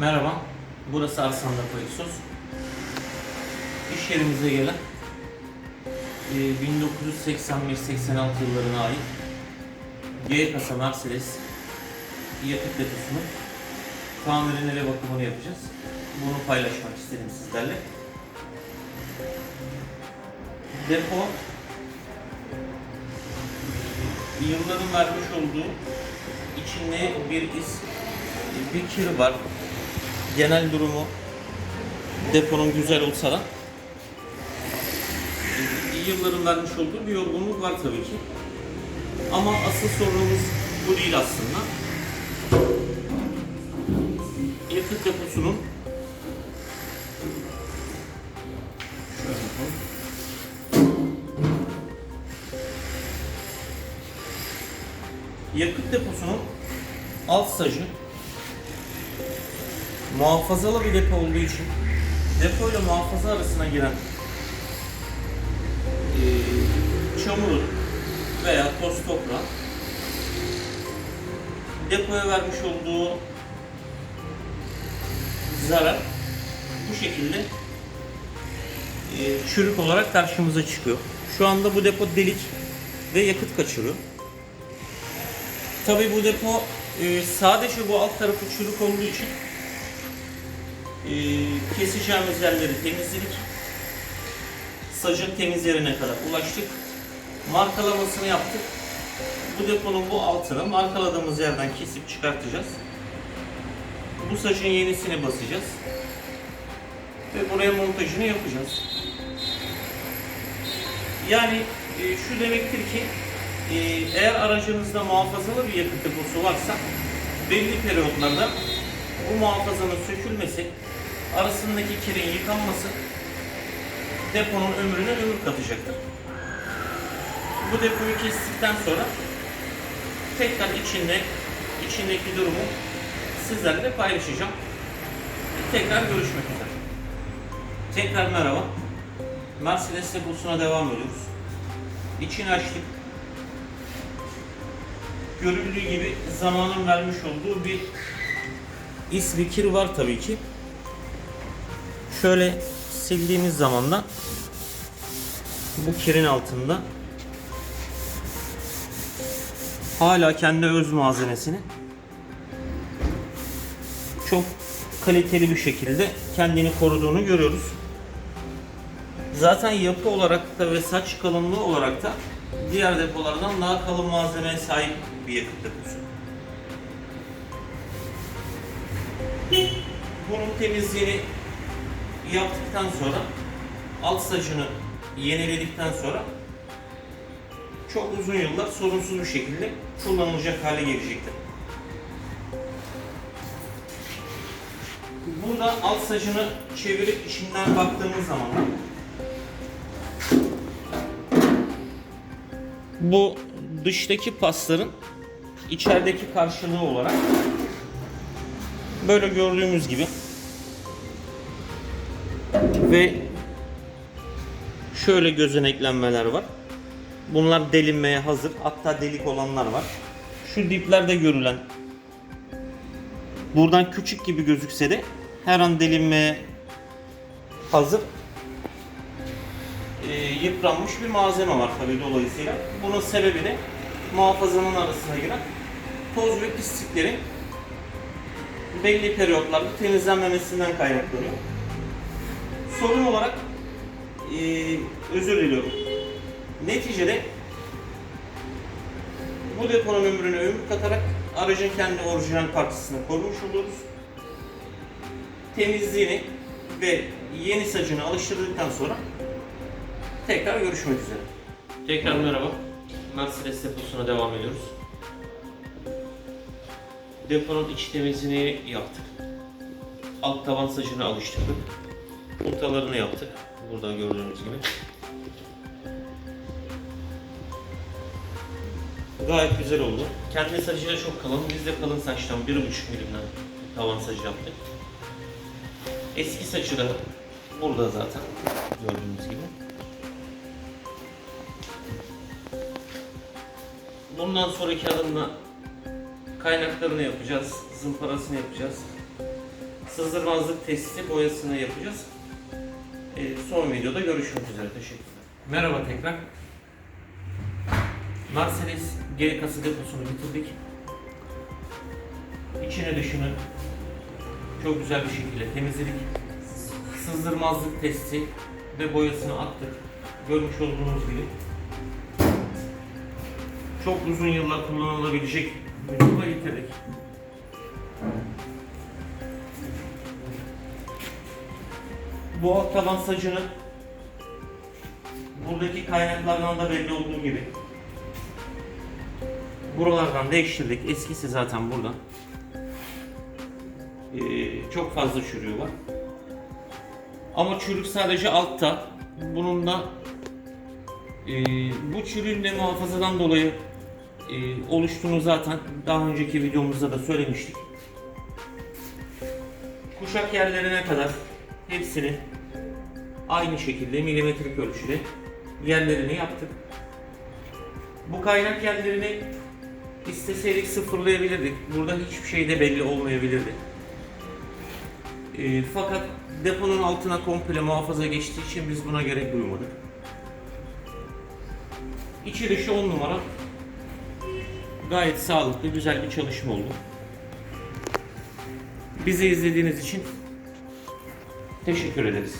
Merhaba, burası Arslan Depo Egzoz. İş yerimize gelen e, 1981-86 yıllarına ait G kasa Mercedes yakıt deposunun tamirini ve bakımını yapacağız. Bunu paylaşmak istedim sizlerle. Depo yılların vermiş olduğu içinde bir is, bir kir var. Genel durumu deponun güzel olsa da yılların vermiş olduğu bir yorgunluk var tabii ki. Ama asıl sorunumuz bu değil aslında. Yakıt deposunun. Yakıt deposunun alt sacı muhafazalı bir depo olduğu için depo ile muhafaza arasına giren eee çamurun veya toz toprağın depoya vermiş olduğu zarar bu şekilde eee, çürük olarak karşımıza çıkıyor. Şu anda bu depo delik ve yakıt kaçırıyor. Tabii bu depo e, sadece bu alt tarafı çürük olduğu için e, keseceğimiz yerleri temizledik. Sacın temiz yerine kadar ulaştık. Markalamasını yaptık. Bu deponun bu altını markaladığımız yerden kesip çıkartacağız. Bu sacın yenisini basacağız. Ve buraya montajını yapacağız. Yani e, şu demektir ki e, eğer aracınızda muhafazalı bir yakıt deposu varsa belli periyotlarda bu muhafazanın sökülmesi, arasındaki kirin yıkanması deponun ömrüne ömür katacaktır. Bu depoyu kestikten sonra tekrar içinde içindeki durumu sizlerle paylaşacağım. Tekrar görüşmek üzere. Tekrar merhaba. Mercedes deposuna devam ediyoruz. İçini açtık. Görüldüğü gibi zamanın vermiş olduğu bir is bir kir var tabii ki. Şöyle sildiğimiz zaman da bu kirin altında hala kendi öz malzemesini çok kaliteli bir şekilde kendini koruduğunu görüyoruz. Zaten yapı olarak da ve saç kalınlığı olarak da diğer depolardan daha kalın malzemeye sahip bir yakıt deposu. Bunun temizliğini yaptıktan sonra alt sacını yeniledikten sonra çok uzun yıllar sorunsuz bir şekilde kullanılacak hale gelecektir. Burada alt sacını çevirip içinden baktığımız zaman bu dıştaki pasların içerideki karşılığı olarak böyle gördüğümüz gibi ve şöyle gözeneklenmeler var. Bunlar delinmeye hazır. Hatta delik olanlar var. Şu diplerde görülen buradan küçük gibi gözükse de her an delinmeye hazır e, yıpranmış bir malzeme var tabii dolayısıyla. Bunun sebebi de muhafazanın arasına giren toz ve pisliklerin belli periyotlarda temizlenmemesinden kaynaklanıyor. Sorun olarak e, özür diliyorum. Neticede bu deponun ömrüne ömür katarak aracın kendi orijinal parçasını korumuş oluyoruz. Temizliğini ve yeni sacını alıştırdıktan sonra tekrar görüşmek üzere. Tekrar merhaba. Mercedes deposuna devam ediyoruz. Deponun iç temizliğini yaptık. Alt tavan sacını alıştırdık. Ortalarını yaptık. Burada gördüğünüz gibi. Gayet güzel oldu. Kendi sacı da çok kalın. Biz de kalın saçtan 1,5 milimden tavan sacı yaptık. Eski saçı da burada zaten gördüğünüz gibi. Bundan sonraki adımda kaynaklarını yapacağız, zımparasını yapacağız. sızdırmazlık testi boyasını yapacağız. Ee, son videoda görüşmek üzere. Teşekkürler. Merhaba tekrar. Mercedes geri kası deposunu bitirdik. İçini dışını çok güzel bir şekilde temizledik. Sızdırmazlık testi ve boyasını attık. Görmüş olduğunuz gibi. Çok uzun yıllar kullanılabilecek bir getirdik. Bu alt taban sacını buradaki kaynaklardan da belli olduğu gibi buralardan değiştirdik. Eskisi zaten burada. Ee, çok fazla çürüğü var. Ama çürük sadece altta. Bunun da e, bu çürüğün de muhafazadan dolayı e, oluştuğunu zaten daha önceki videomuzda da söylemiştik. Kuşak yerlerine kadar hepsini aynı şekilde milimetrik ölçüde yerlerini yaptık. Bu kaynak yerlerini isteseydik sıfırlayabilirdik. Burada hiçbir şey de belli olmayabilirdi. E, fakat deponun altına komple muhafaza geçtiği için biz buna gerek duymadık. İçi dışı 10 numara. Gayet sağlıklı, güzel bir çalışma oldu. Bizi izlediğiniz için teşekkür ederiz.